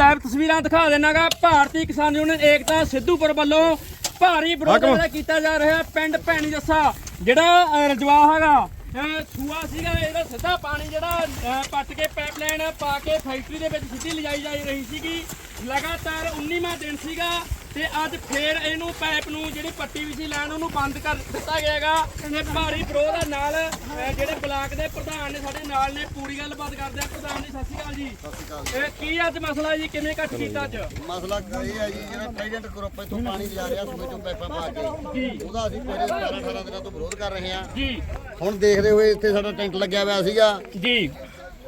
Live ਤਸਵੀਰਾਂ ਦਿਖਾ ਦੇਣਾਗਾ। ਭਾਰਤੀ ਕਿਸਾਨ ਯੂਨੀਅਨ ਏਕਤਾ ਸਿੱਧੂਪੁਰ ਵੱਲੋਂ ਭਾਰੀ ਵਿਰੋਧ ਜਿਹੜਾ ਕੀਤਾ ਜਾ ਰਿਹਾ ਹੈ ਪਿੰਡ ਭੈਣੀ ਜੱਸਾ ਜਿਹੜਾ ਰਜਵਾ ਹੈਗਾ ਸੂਆ ਸੀਗਾ ਇਹਦਾ ਸਿੱਧਾ ਪਾਣੀ ਜਿਹੜਾ ਪੱਟ ਕੇ ਪਾਈਪਲਾਈਨ ਪਾ ਕੇ ਫੈਕਟਰੀ ਦੇ ਵਿੱਚ ਸਿੱਧੀ ਲਿਜਾਈ ਜਾ ਰਹੀ ਸੀਗੀ। ਲਗਾਤਾਰ 19ਵਾਂ ਦਿਨ ਸੀਗਾ। ਤੇ ਅੱਜ ਫੇਰ ਇਹਨੂੰ ਪਾਈਪ ਨੂੰ ਜਿਹੜੀ ਪੱਟੀ ਵੀ ਸੀ ਲਾਈਨ ਉਹਨੂੰ ਬੰਦ ਕਰ ਦਿੱਤਾ ਗਿਆ ਹੈਗਾ ਇਹ ਭਾਰੀ ਵਿਰੋਧ ਦੇ ਨਾਲ ਜਿਹੜੇ ਬਲਾਕ ਦੇ ਪ੍ਰਧਾਨ ਨੇ ਸਾਡੇ ਨਾਲ ਨੇ ਪੂਰੀ ਗੱਲਬਾਤ ਕਰਦੇ ਆ। ਪ੍ਰਧਾਨ ਜੀ ਸਤਿ ਸ਼੍ਰੀ ਅਕਾਲ ਜੀ। ਇਹ ਕੀ ਅੱਜ ਮਸਲਾ ਜੀ? ਕਿਵੇਂ ਕੱਟ ਕੀਤਾ ਅੱਜ? ਮਸਲਾ ਇਹ ਹੈ ਜੀ ਜਿਹੜਾ ਟ੍ਰਾਈਡੈਂਟ ਗਰੁੱਪ ਇੱਥੋਂ ਪਾਣੀ ਲਿਜਾ ਰਿਹਾ ਸੂਏ ਚੋਂ ਪੈਪਾਂ ਪਾ ਕੇ। ਉਹਦਾ ਅਸੀਂ ਪਹਿਲੇ 17 18 ਦਿਨਾਂ ਤੋਂ ਵਿਰੋਧ ਕਰ ਰਹੇ ਹਾਂ। ਜੀ। ਹੁਣ ਦੇਖਦੇ ਹੋਏ ਇੱਥੇ ਸਾਡਾ ਟੈਂਟ ਲੱਗਿਆ ਹੋਇਆ ਸੀਗਾ। ਜੀ।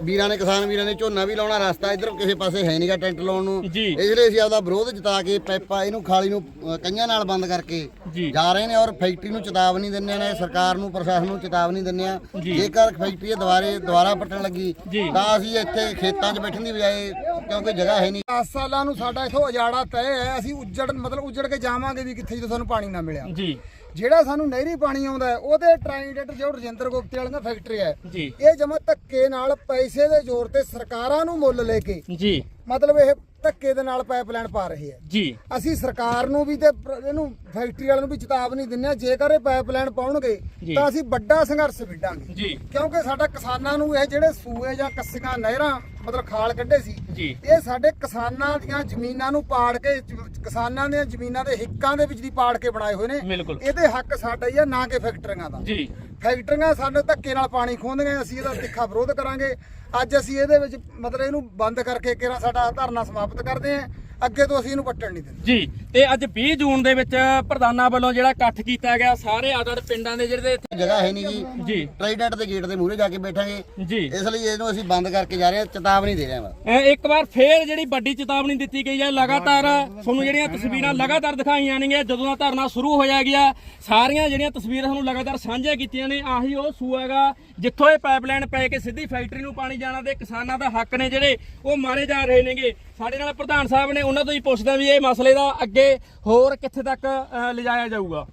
ਵੀਰਾਂ ਨੇ ਕਿਸਾਨ ਵੀਰਾਂ ਨੇ ਝੋਨਾ ਵੀ ਲਾਉਣਾ ਰਸਤਾ ਇੱਧਰ ਕਿਸੇ ਪਾਸੇ ਹੈ ਨਹੀਂਗਾ ਟੈਂਟ ਲਾਉਣ ਨੂੰ। ਜੀ। ਇਸ ਲਈ ਅਸੀਂ ਆਪਦਾ ਵਿਰੋਧ ਜਤਾ ਕੇ ਪੈਪਾ ਇਹਨੂੰ ਖਾਲੀ ਨੂੰ ਕਈਆਂ ਨਾਲ ਬੰਦ ਕਰਕੇ ਜੀ। ਰਹੇ ਨੇ ਔਰ ਫੈਕਟਰੀ ਨੂੰ ਚੇਤਾਵਨੀ ਦਿੰਦੇ ਨੇ ਸਰਕਾਰ ਨੂੰ ਪ੍ਰਸ਼ਾਸਨ ਨੂੰ ਚੇਤਾਵਨੀ ਦਿੰਦੇ ਆ ਜੇਕਰ ਫੈਕਟਰੀ ਦੁਬਾਰੇ ਦੁਬਾਰਾ ਪੱਟਣ ਲੱਗੀ। ਤਾਂ ਅਸੀਂ ਇੱਥੇ ਖੇਤਾਂ 'ਚ ਬੈਠਣ ਦੀ ਬਜਾਏ ਕਿਉਂਕਿ ਜਗ੍ਹਾ ਹੈ ਨਹੀਂ। 10 ਸਾਲਾਂ ਨੂੰ ਸਾਡਾ ਇਥੋਂ ਉਜਾੜਾ ਤੈਅ ਹੈ ਅਸੀਂ ਉੱਜੜ ਮਤਲਬ ਉੱਜੜ ਕੇ ਜਾਵਾਂਗੇ ਵੀ ਕਿੱਥੇ ਜਦੋਂ ਸਾਨੂੰ ਪਾਣੀ ਨਾ ਮਿਲਿਆ। ਜੀ। ਜਿਹੜਾ ਸਾਨੂੰ ਨਹਿਰੀ ਪਾਣੀ ਆਉਂਦਾ ਹੈ, ਉਹਦੇ ਟ੍ਰਾਈਡੈਂਟ ਜੋ ਰਜਿੰਦਰ ਗੁਪਤੇ ਵਾਲੀਆਂ ਫੈਕਟਰੀ ਹੈ ਇਹ ਜਮਾ ਧੱਕੇ ਨਾਲ ਪੈਸੇ ਦੇ ਜ਼ੋਰ ਤੇ ਸਰਕਾਰਾਂ ਨੂੰ ਮੁੱਲ ਲੈ ਕੇ ਜੀ। ਮਤਲਬ ਇਹ ਧੱਕੇ ਦੇ ਨਾਲ ਪਾਈਪਲਾਈਨ ਪਾ ਰਹੇ ਹੈ ਜੀ। ਅਸੀਂ ਸਰਕਾਰ ਨੂੰ ਵੀ ਤੇ ਪ੍ਰ- ਇਹਨੂੰ ਫੈਕਟਰੀ ਵਾਲਿਆਂ ਨੂੰ ਵੀ ਚੇਤਾਵਨੀ ਦਿੰਦੇ ਹਾਂ ਜੇਕਰ ਇਹ ਪਾਈਪਲਾਈਨ ਪਾਉਣਗੇ ਜੀ। ਤਾਂ ਅਸੀਂ ਵੱਡਾ ਸੰਘਰਸ਼ ਵਿੱਢਾਂਗੇ। ਜੀ। ਕਿਉਂਕਿ ਸਾਡਾ ਕਿਸਾਨਾਂ ਨੂੰ ਇਹ ਜਿਹੜੇ ਸੂਏ ਜਾਂ ਕੱਸੀਆਂ ਨਹਿਰਾਂ ਮਤਲਬ ਖਾਲ ਕੱਢੇ ਸੀ ਜੀ। ਇਹ ਸਾਡੇ ਕਿਸਾਨਾਂ ਦੀਆਂ ਜ਼ਮੀਨਾਂ ਨੂੰ ਪਾੜ ਕੇ ਜ- ਕਿਸਾਨਾਂ ਦੀਆਂ ਜ਼ਮੀਨਾਂ ਦੇ ਹਿੱਕਾਂ ਦੇ ਵਿੱਚ ਦੀ ਪਾੜ ਕੇ ਬਣਾਏ ਹੋਏ ਨੇ। ਬਿਲਕੁਲ। ਇਹਦੇ ਹੱਕ ਸਾਡਾ ਹੀ ਆ ਨਾ ਕਿ ਫੈਕਟਰੀਆਂ ਦਾ। ਜੀ। ਫੈਕਟਰੀਆਂ ਸਾਡੇ ਧੱਕੇ ਨਾਲ ਪਾਣੀ ਖੋਹਦੀਆਂ ਅਸੀਂ ਇਹਦਾ ਤਿੱਖਾ ਵਿਰੋਧ ਕਰਾਂਗੇ। ਅੱਜ ਅਸੀਂ ਇਹਦੇ ਵਿੱਚ ਮਤਲਬ ਇਹਨੂੰ ਬੰਦ ਕਰਕੇ ਕਿਹੜਾ ਸਾਡਾ ਧਰਨਾ ਸਮਾਪਤ ਕਰਦੇ ਹਾਂ। ਅੱਗੇ ਤੋਂ ਅਸੀਂ ਇਹਨੂੰ ਪੱਟਣ ਨਹੀਂ ਦਿੰਦੇ। ਜੀ ਤੇ ਅੱਜ 20 ਜੂਨ ਦੇ ਵਿੱਚ ਪ੍ਰਧਾਨਾਂ ਵੱਲੋਂ ਜਿਹੜਾ ਇਕੱਠ ਕੀਤਾ ਗਿਆ ਸਾਰੇ ਆਦੜ ਪਿੰਡਾਂ ਦੇ ਜਿਹੜੇ ਇੱਥੇ ਜਗ੍ਹਾ ਹੈ ਨਹੀਂ ਜੀ। ਜੀ। ਟ੍ਰਾਈਡੈਂਟ ਦੇ ਗੇਟ ਦੇ ਮੂਹਰੇ ਜਾ ਕੇ ਬੈਠਾਂਗੇ। ਜੀ। ਇਸ ਲਈ ਇਹਨੂੰ ਅਸੀਂ ਬੰਦ ਕਰਕੇ ਜਾ ਰਹੇ ਹਾਂ ਚੇਤਾਵਨੀ ਦੇ ਰਹੇ ਹਾਂ ਇੱਕ ਵਾਰ ਫੇਰ ਜਿਹੜੀ ਵੱਡੀ ਚੇਤਾਵਨੀ ਦਿੱਤੀ ਗਈ ਹੈ ਲਗਾਤਾਰ ਤੁਹਾਨੂੰ ਜਿਹੜੀਆਂ ਤਸਵੀਰਾਂ ਲਗਾਤਾਰ ਦਿਖਾਈਆਂ ਜਾਣਗੀਆਂ ਜਦੋਂ ਦਾ ਧਰਨਾ ਸ਼ੁਰੂ ਹੋ ਜਾਏਗਾ ਸਾਰੀਆਂ ਜਿਹੜੀਆਂ ਤਸਵੀਰਾਂ ਤੁਹਾਨੂੰ ਲਗਾਤਾਰ ਸਾਂਝੀਆਂ ਕੀਤੀਆਂ ਨੇ ਆਹੀ ਉਹ ਸੂਆ ਹੈਗਾ ਜਿੱਥੋਂ ਇਹ ਪਾਈਪਲਾਈਨ ਪੈ ਕੇ ਸਿੱਧੀ ਫੈਕਟਰੀ ਨੂੰ ਪਾਣੀ ਜਾਣਾ ਤੇ ਕਿਸਾਨਾਂ ਦਾ ਹੱਕ ਨੇ ਜਿਹੜੇ ਉਹ ਮਾਰੇ ਜਾ ਰਹੇ ਨੇਗੇ। ਸਾਡੇ ਨਾਲ ਪ੍ਰਧਾਨ ਸਾਹਿਬ ਨੇ ਉਹਨਾਂ ਤੋਂ ਹੀ ਪੁੱਛਦਾ ਵੀ ਇਹ ਮਸਲੇ ਦਾ ਅੱਗੇ ਹੋਰ ਕਿੱਥੇ ਤੱਕ ਲਿਜਾਇਆ ਜਾਊਗਾ।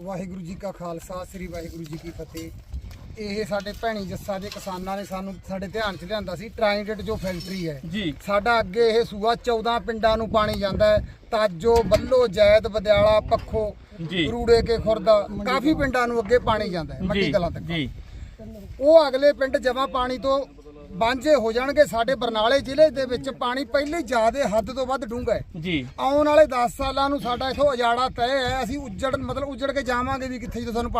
ਵਾਹਿਗੁਰੂ ਜੀ ਕਾ ਖਾਲਸਾ ਸ੍ਰੀ ਵਾਹਿਗੁਰੂ ਜੀ ਕੀ ਫਤਿਹ। ਇਹ ਸਾਡੇ ਭੈਣੀ ਜੱਸਾ ਦੇ ਕਿਸਾਨਾਂ ਨੇ ਸਾਨੂੰ ਸਾਡੇ ਧਿਆਨ 'ਚ ਲਿਆਂਦਾ ਸੀ ਟ੍ਰਾਈਡੈਂਟ ਜੋ ਫੈਕਟਰੀ ਹੈ। ਜੀ। ਸਾਡਾ ਅੱਗੇ ਇਹ ਸੂਆ 14 ਪਿੰਡਾਂ ਨੂੰ ਪਾਣੀ ਜਾਂਦਾ ਹੈ। ਤਾਜੋ ਬੱਲੋ ਜੈਦ ਬਦਿਆਲਾ ਪੱਖੋ। ਰੂੜੇ ਕੇ ਖੁਰਦ ਕਾਫੀ ਪਿੰਡਾਂ ਨੂੰ ਅੱਗੇ ਪਾਣੀ ਜਾਂਦਾ ਹੈ ਮੱਟੀ ਕਲਾਂ ਤੱਕ। ਜੀ। ਉਹ ਅਗਲੇ ਪਿੰਡ ਜਮਾ ਪਾਣੀ ਤੋਂ ਬਾਂਝੇ ਹੋ ਜਾਣਗੇ। ਸਾਡੇ ਬਰਨਾਲੇ ਜ਼ਿਲ੍ਹੇ ਦੇ ਵਿੱਚ ਪਾਣੀ ਪਹਿਲੇ ਜ਼ਿਆਦੇ ਹੱਦ ਤੋਂ ਵੱਧ ਡੂੰਘਾ ਹੈ। ਜੀ। ਆਉਣ ਵਾਲੇ 10 ਸਾਲਾਂ ਨੂੰ ਸਾਡਾ ਇਥੋਂ ਉਜਾੜਾ ਤੈਅ ਹੈ। ਅਸੀਂ ਉੱਜੜ ਮਤਲਬ ਉੱਜੜ ਕੇ ਜਾਵਾਂਗੇ ਵੀ ਕਿੱਥੇ ਜਦੋਂ ਸਾਨੂੰ ਪਾਣੀ